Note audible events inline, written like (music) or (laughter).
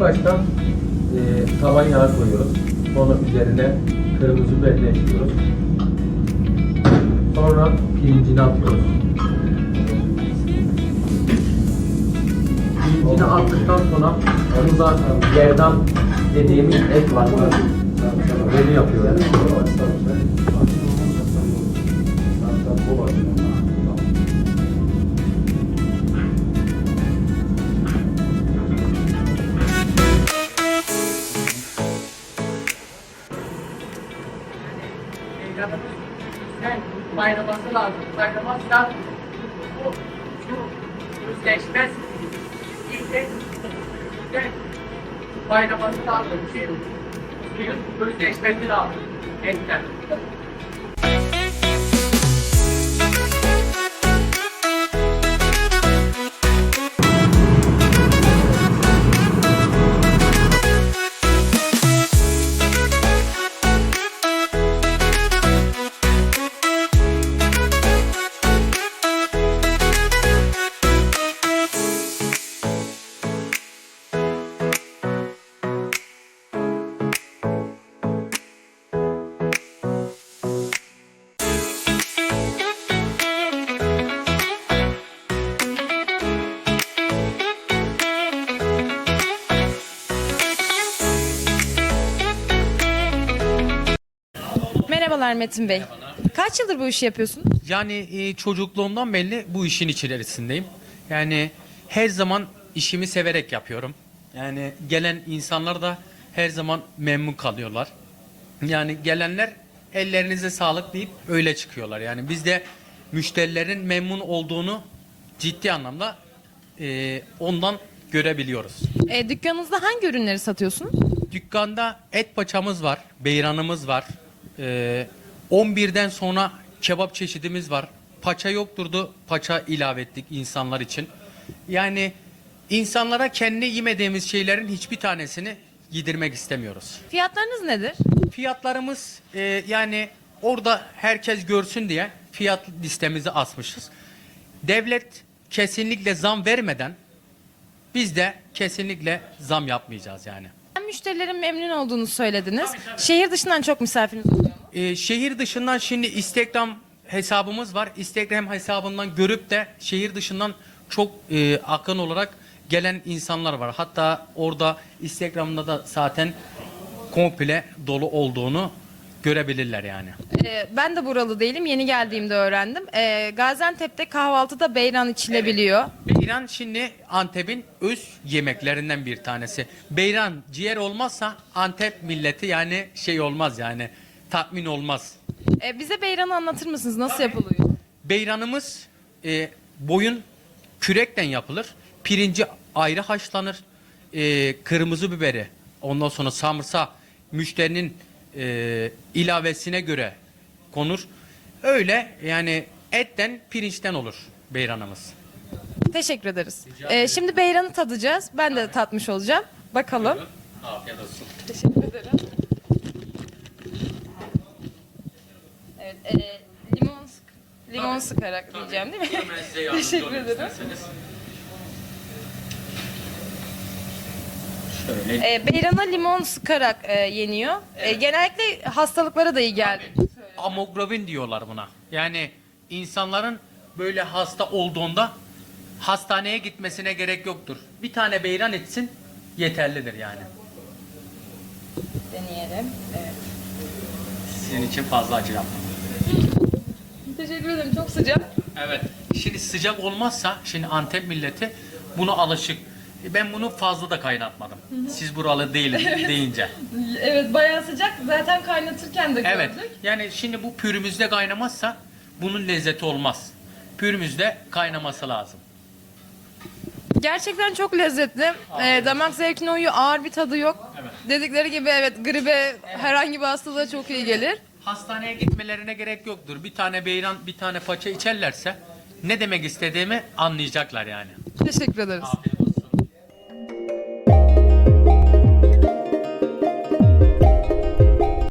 başta e, taban yağı koyuyoruz. Sonra üzerine kırmızı biberini ekliyoruz. Sonra pirincini atıyoruz. Pirincini attıktan sonra onu da gerdan dediğimiz et var. Onu yapıyoruz. Kaynaması lazım. Kaynamazsa bu şu yüzleşmez. İlk kaynaması lazım. Şey, suyun lazım. Etten. Merhabalar Metin Bey. Kaç yıldır bu işi yapıyorsunuz? Yani e, çocukluğumdan belli bu işin içerisindeyim. Yani her zaman işimi severek yapıyorum. Yani gelen insanlar da her zaman memnun kalıyorlar. Yani gelenler ellerinize sağlık deyip öyle çıkıyorlar. Yani biz de müşterilerin memnun olduğunu ciddi anlamda e, ondan görebiliyoruz. E, dükkanınızda hangi ürünleri satıyorsunuz? Dükkanda et paçamız var, beyranımız var. Ee, 11'den sonra kebap çeşidimiz var. Paça yokturdu, paça ilave ettik insanlar için. Yani insanlara kendi yemediğimiz şeylerin hiçbir tanesini yedirmek istemiyoruz. Fiyatlarınız nedir? Fiyatlarımız e, yani orada herkes görsün diye fiyat listemizi asmışız. Devlet kesinlikle zam vermeden biz de kesinlikle zam yapmayacağız yani. Müşterilerin memnun olduğunu söylediniz. Şehir dışından çok misafiriniz oluyor mu? Ee, şehir dışından şimdi Instagram hesabımız var. Instagram hesabından görüp de şehir dışından çok e, akın olarak gelen insanlar var. Hatta orada Instagram'da da zaten komple dolu olduğunu görebilirler yani. E, ben de buralı değilim. Yeni geldiğimde öğrendim. E, Gaziantep'te kahvaltıda beyran içilebiliyor. Beyran şimdi Antep'in öz yemeklerinden bir tanesi. Beyran ciğer olmazsa Antep milleti yani şey olmaz yani tatmin olmaz. E, bize beyranı anlatır mısınız? Nasıl yapılıyor? Beyranımız e, boyun kürekten yapılır. Pirinci ayrı haşlanır. E, kırmızı biberi, ondan sonra samırsa müşterinin e, ilavesine göre konur. Öyle yani etten pirinçten olur beyranımız. Teşekkür ederiz. E, şimdi beyranı tadacağız. Ben de tatmış olacağım. Bakalım. Afiyet olsun. Teşekkür ederim. Evet, e, limon sık limon sıkarak diyeceğim değil mi? (laughs) Teşekkür ederim. Şöyle. E, beyrana limon sıkarak e, yeniyor. E, genellikle hastalıklara da iyi geldi. Amoglobin diyorlar buna. Yani insanların böyle hasta olduğunda hastaneye gitmesine gerek yoktur. Bir tane beyran etsin yeterlidir yani. Deneyelim. Evet. Sizin için fazla acı yapmam. Teşekkür ederim. Çok sıcak. Evet. Şimdi sıcak olmazsa şimdi Antep milleti buna alışık. E, Ben bunu fazla da kaynatmadım. Siz buralı değilim deyince. (laughs) Evet, bayağı sıcak. Zaten kaynatırken de Evet. Yani şimdi bu pürümüzde kaynamazsa bunun lezzeti olmaz. Pürümüzde kaynaması lazım. Gerçekten çok lezzetli. E, damak zevkine uyuyor. Ağır bir tadı yok. Evet. Dedikleri gibi evet gribe herhangi bir hastalığa çok iyi gelir. Hastaneye gitmelerine gerek yoktur. Bir tane beyran, bir tane paça içerlerse ne demek istediğimi anlayacaklar yani. Teşekkür ederiz. Afiyet